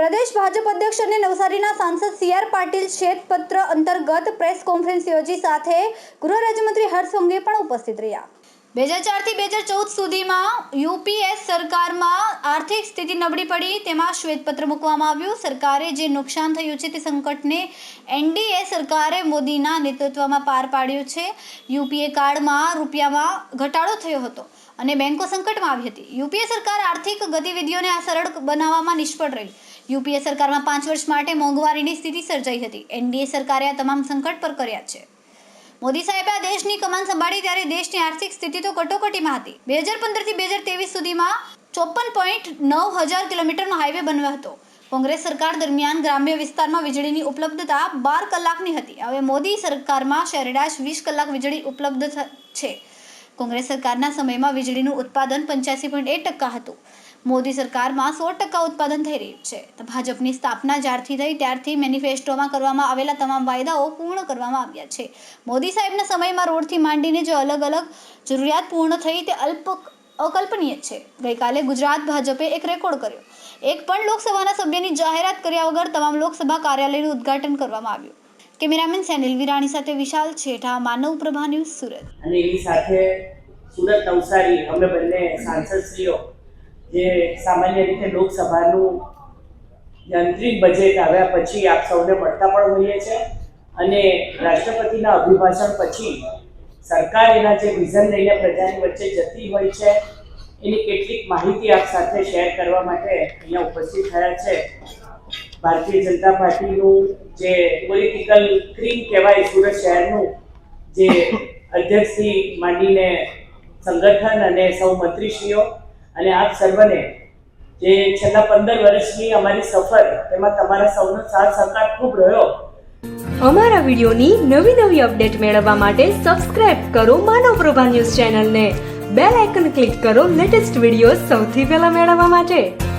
પ્રદેશ ભાજપ અધ્યક્ષ અને નવસારીના સાંસદ સી આર પાટીલ શ્વેતપત્ર અંતર્ગત પ્રેસ કોન્ફરન્સ યોજી સાથે ગૃહ રાજ્યમંત્રી હર્ષ સંઘવી પણ ઉપસ્થિત રહ્યા. બે હજાર ચારથી બે હજાર ચૌદ સુધીમાં યુપીએસ સરકારમાં આર્થિક સ્થિતિ નબળી પડી, તેમાં શ્વેતપત્ર મૂકવામાં આવ્યું. સરકારે જે નુકસાન થયું છે તે સંકટને એનડીએ સરકારે મોદીના નેતૃત્વમાં પાર પાડ્યું છે. યુપીએ કાર્ડમાં રૂપિયામાં ઘટાડો થયો હતો અને બેંકો સંકટમાં આવી હતી. યુપીએ સરકાર આર્થિક ગતિવિધિઓને આ સરળ બનાવવામાં નિષ્ફળ રહી. યુપીએ સરકારમાં પાંચ વર્ષ માટે મોંઘવારીની સ્થિતિ સર્જાઈ હતી. એનડીએ સરકારે આ તમામ સંકટ પર કર્યા છે. મોદી સાહેબે આ દેશની કમાન સંભાળી ત્યારે દેશની આર્થિક સ્થિતિ તો કટોકટીમાં હતી. બે હજાર પંદરથી બે હજાર ત્રેવીસ સુધીમાં ચોપન પોઈન્ટ નવ હજાર કિલોમીટરનો હાઈવે બન્યો હતો. કોંગ્રેસ સરકાર દરમિયાન ગ્રામ્ય વિસ્તારમાં વીજળીની ઉપલબ્ધતા બાર કલાકની હતી. હવે મોદી સરકારમાં સરેરાશ વીસ કલાક વીજળી ઉપલબ્ધ છે. કોંગ્રેસ સરકારના સમયમાં વીજળીનું ઉત્પાદન પંચ્યાસી પોઈન્ટ ટકા હતું. મોદી સરકારમાં સો ટકા ઉત્પાદન થઈ રહ્યું છે. ભાજપની સ્થાપના જ્યારથી થઈ, ત્યારથી મેનિફેસ્ટોમાં કરવામાં આવેલા તમામ વાયદાઓ પૂર્ણ કરવામાં આવ્યા છે. મોદી સાહેબના સમયમાં રોડથી માંડીને જે અલગ અલગ જરૂરિયાત પૂર્ણ થઈ તે અલ્પ અકલ્પનીય છે. ગઈકાલે ગુજરાત ભાજપે એક રેકોર્ડ કર્યો. એક પણ લોકસભાના સભ્યની જાહેરાત કર્યા વગર તમામ લોકસભા કાર્યાલયનું ઉદ્ઘાટન કરવામાં આવ્યું. કેમેરામેન સેનિલ વિરાણી સાથે વિશાલ છેઠા, માનવ પ્રભા ન્યૂઝ સુરત. અને એની સાથે સુરત નવસારી, અમે બંને સાંસદશ્રીઓ જે સામાન્ય રીતે લોકસભાનું યાંત્રિક બજેટ આવ્યા પછી આપ સૌને મળતા પણ હોઈએ છે. અને રાષ્ટ્રપતિના અભિભાષણ પછી સરકાર એના જે વિઝન લઈને પ્રજાની વચ્ચે જતી હોય છે, એની કેટલીક માહિતી આપ સાથે શેર કરવા માટે અહીંયા ઉપસ્થિત થયા છે. ભારતીય જનતા પાર્ટીનું જે પોલિટિકલ ક્રીમ કહેવાય સુરત શહેરનું, જે અધ્યક્ષથી માંડીને સંગઠન અને સૌ મંત્રીશ્રીઓ અને આપ સર્વને જે છેલ્લા પંદર વર્ષની અમારી સફર, તેમાં તમારા સૌનો સાથ સહકાર ખૂબ રહ્યો. અમારા વિડિયોની નવી નવી અપડેટ મેળવવા માટે સબસ્ક્રાઇબ કરો માનવ પ્રભા ન્યૂઝ ચેનલને. બેલ આઇકન ક્લિક કરો લેટેસ્ટ વીડિયો સૌથી પહેલા મેળવવા માટે.